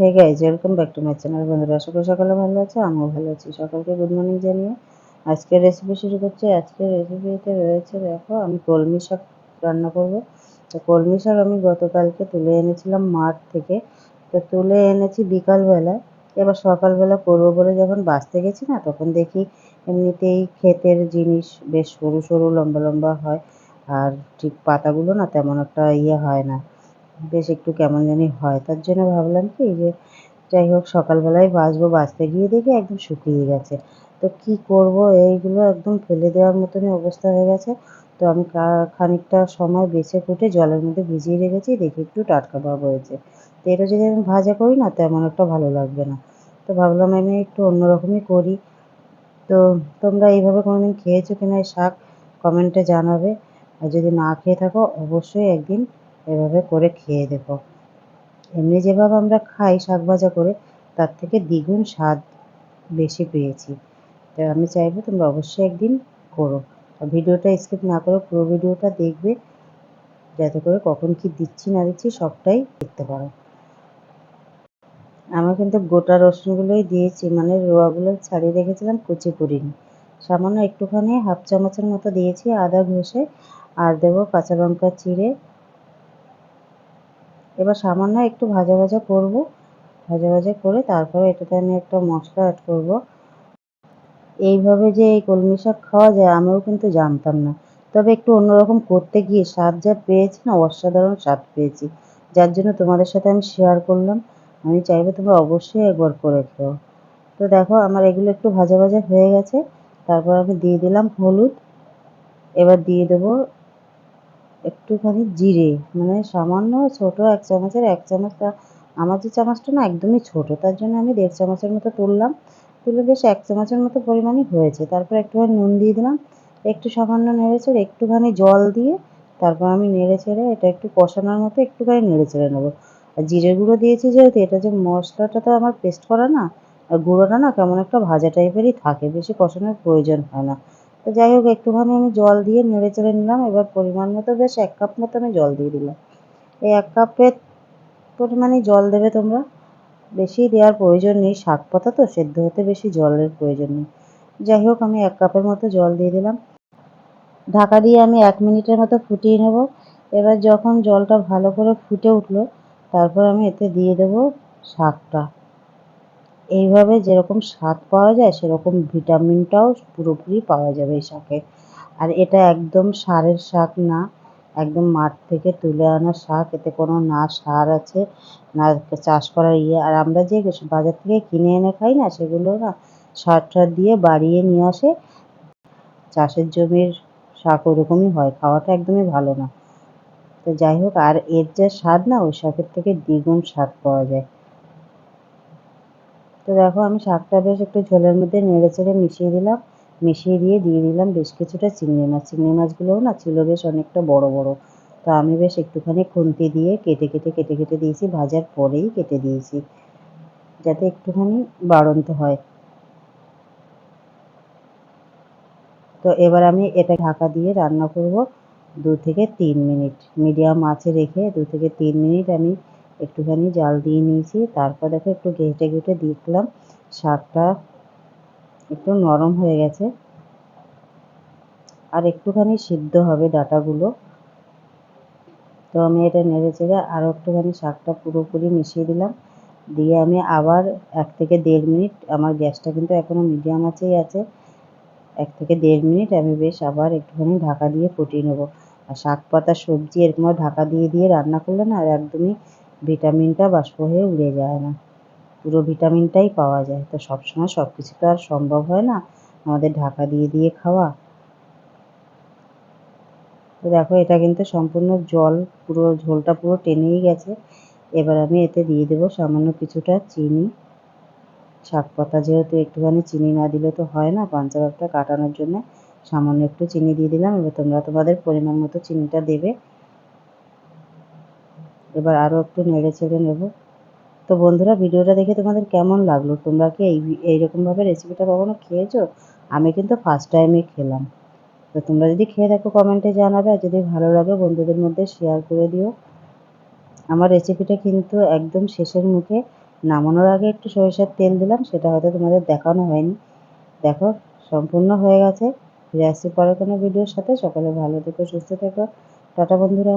Hey guys welcome back to my channel বন্ধুরা। আশা করি সকালে ভালো আছে, আমিও ভালো আছি। সকালকে গুড মর্নিং জানিয়ে আজকের রেসিপি শুরু করছি। আজকের রেসিপিতে রয়েছে, দেখো, আমি কলমি শাক রান্না করব। তো কলমি শাক আমি গতকালকে তুলে এনেছিলাম মাঠ থেকে। তো তুলে এনেছি বিকালবেলায় এবার সকালবেলা করব বলে যখন বাঁচতে গেছি না, তখন দেখি এমনিতেই ক্ষেতের জিনিস বেশ সরু সরু, লম্বা লম্বা হয়। আর ঠিক পাতাগুলো না তেমন একটা ইয়ে হয় না। বেশ একটু কেমন জানি হয়। তার জন্য ভাবলাম কি, যে যাই হোক, সকালবেলায় বাছবো বাছতে গিয়ে দেখি একদম শুকিয়ে গেছে। তো কি করব? এইগুলো একদম ফেলে দেওয়ার মতনই অবস্থা হয়ে গেছে। তো আমি খানিকটা সময় বেছে ফুটে জলের মধ্যে ভিজিয়ে রেখেছি, দেখি একটু টাটকা ভাব হয়েছে তো এটা যদি আমি ভাজা করি না, তেমন একটা ভালো লাগবে না। তো ভাবলাম আমি একটু অন্যরকমই করি। তো তোমরা এইভাবে কোনোদিন খেয়েছো কিনা শাক, কমেন্টে জানাবে। আর যদি না খেয়ে থাকো, অবশ্যই একদিন এভাবে করে খেয়ে দেখো এমনি যেভাবে আমরা খাই, শাক ভাজা করে, তার থেকে দ্বিগুণ স্বাদ বেশি পেয়েছি। তো আমি চাইব তোমরা অবশ্যই একদিন করো। ভিডিওটা স্কিপ না করে পুরো ভিডিওটা দেখবে। যাতে করে কখন কি দিচ্ছি, না দিচ্ছি, সবটাই দেখতে পারো। আমি কিন্তু গোটা রসুনগুলোই দিয়েছি মানে রোয়াগুলো ছাড়িয়ে রেখেছিলাম কুচি করিনি সামান্য একটুখানি হাফ চামচের মতো দিয়েছি আদা ঘষে, আর দেবো কাঁচা লঙ্কা চিড়ে এবার সামান্য একটু ভাজা ভাজা করব। ভাজা ভাজা করে তারপরে এটাতে আমি একটা মশলা অ্যাড করব। এইভাবে যে এই কলমি শাক খাওয়া যায়, আমিও কিন্তু জানতাম না। তবে একটু অন্যরকম করতে গিয়ে স্বাদ যা পেয়েছি না, অসাধারণ স্বাদ পেয়েছি। যার জন্য তোমাদের সাথে আমি শেয়ার করলাম। আমি চাইব তোমরা অবশ্যই একবার করে খেও। তো দেখো, আমার এগুলো একটু ভাজা ভাজা হয়ে গেছে। তারপর আমি দিয়ে দিলাম হলুদ। এবার দিয়ে দেবো একটুখানি জিরে মানে সামান্য ছোট এক চামচের, এক চামচটা আমার যে চামচটা না একদমই ছোট, তার জন্য আমি দেড় চামচের মতো তুললাম। তুলে বেশ এক চামচের মতো পরিমাণই হয়েছে। তারপর একটুখানি নুন দিয়ে দিলাম, একটু সামান্য নেড়ে চেড়ে, একটুখানি জল দিয়ে তারপর আমি নেড়ে চেড়ে এটা একটু কষানোর মতো একটুখানি নেড়ে চেড়ে নেব। আর জিরে গুঁড়ো দিয়েছি যেহেতু, এটা যে মশলাটা তো আমার পেস্ট করা না, আর গুঁড়োটা না কেমন একটা ভাজা টাইপেরই থাকে, বেশি কষানোর প্রয়োজন হয় না। তো যাই হোক, একটুখানি আমি জল দিয়ে নেড়ে চেড়ে নিলাম। এবার পরিমাণ মতো বেশ এক কাপ মতো আমি জল দিয়ে দিলাম। এই এক কাপের পরিমাণে জল দেবে তোমরা। বেশি দেওয়ার প্রয়োজন নেই। শাক পাতা তো, সেদ্ধ হতে বেশি জলের প্রয়োজন নেই। যাই হোক, আমি এক কাপের মতো জল দিয়ে দিলাম। ঢাকা দিয়ে আমি এক মিনিটের মতো ফুটিয়ে নেব। এবার যখন জলটা ভালো করে ফুটে উঠল, তারপর আমি এতে দিয়ে দেব শাকটা। এইভাবে যেরকম স্বাদ পাওয়া যায়, সেরকম ভিটামিনটাও পুরোপুরি পাওয়া যাবে এই শাকে। আর এটা একদম সারের শাক না, একদম মাঠ থেকে তুলে আনা শাক, এতে কোনো না সার আছে, না চাষ করার ইয়ে। আর আমরা যে বাজার থেকে কিনে এনে খাই না, সেগুলো না সার টার দিয়ে বাড়িয়ে নিয়ে আসে। চাষের জমির শাক ওরকমই হয়, খাওয়াটা একদমই ভালো না। তো যাই হোক, আর এর যে স্বাদ না, ওই শাকের থেকে দ্বিগুণ স্বাদ পাওয়া যায়। তো দেখো, আমি শাকটা বেশ একটু ঝোলের মধ্যে নেড়ে চেড়ে মিশিয়ে দিলাম। মিশিয়ে দিয়ে দিয়ে দিলাম বেশ কিছুটা চিংড়ি মাছ। চিংড়ি মাছগুলোও না ছিল বেশ অনেকটা বড় বড়। তো আমি বেশ একটুখানি খুন্তি দিয়ে কেটে কেটে কেটে কেটে দিয়েছি, ভাজার পরেই কেটে দিয়েছি, যাতে একটুখানি বাড়ন্ত হয়। তো এবার আমি এটা ঢাকা দিয়ে রান্না করব দু থেকে তিন মিনিট। মিডিয়াম আঁচে রেখে দু থেকে তিন মিনিট আমি একটুখানি জাল দিয়ে নিয়েছি। তারপর দেখো একটু ঘেটে ঘেটে দেখলাম শাকটা একটু নরম হয়ে গেছে। আর একটুখানি সিদ্ধ হবে ডাটাগুলো। তো আমি এটা নেড়ে চেড়ে আরও একটুখানি শাকটা পুরোপুরি মিশিয়ে দিলাম। দিয়ে আমি আবার এক থেকে দেড় মিনিট, আমার গ্যাসটা কিন্তু এখনও মিডিয়াম আছেই আছে, এক থেকে দেড় মিনিট আমি বেশ আবার একটুখানি ঢাকা দিয়ে ফুটিয়ে নেব। আর শাক পাতা, সবজি এরকম ঢাকা দিয়ে দিয়ে রান্না করলে না আর একদমই ভিটামিনটা বাষ্প হয়ে উড়ে যায় না। পুরো ভিটামিনটাই পাওয়া যায়। তো সবসময় সব কিছু তো আর সম্ভব হয় না আমাদের ঢাকা দিয়ে দিয়ে খাওয়া। তো দেখো, এটা কিন্তু সম্পূর্ণ জল, পুরো ঝোলটা পুরো টেনেই গেছে। এবার আমি এতে দিয়ে দেবো সামান্য কিছুটা চিনি। শাক পাতা যেহেতু একটুখানি চিনি না দিলে তো হয় না পাঞ্চা কাটানোর জন্য সামান্য একটু চিনি দিয়ে দিলাম। এবার তোমরা তোমাদের পরিমাণ মতো চিনিটা দেবে। এবার আরও একটু নেড়ে চেড়ে নেব। তো বন্ধুরা, ভিডিওটা দেখে তোমাদের কেমন লাগল? তোমরা কি এই এইরকমভাবে রেসিপিটা কখনো খেয়েছো? আমি কিন্তু ফার্স্ট টাইমে খেলাম। তো তোমরা যদি খেয়ে থাকো কমেন্টে জানাবে। আর যদি ভালো লাগে, বন্ধুদের মধ্যে শেয়ার করে দিও। আমার রেসিপিটা কিন্তু একদম শেষের মুখে নামানোর আগে একটু সরিষার তেল দিলাম, সেটা হয়তো তোমাদের দেখানো হয়নি। দেখো, সম্পূর্ণ হয়ে গেছে। ফিরে আসছি পরে কোনো ভিডিওর সাথে। সকলে ভালো থেকো, সুস্থ থেকো। টাটা বন্ধুরা।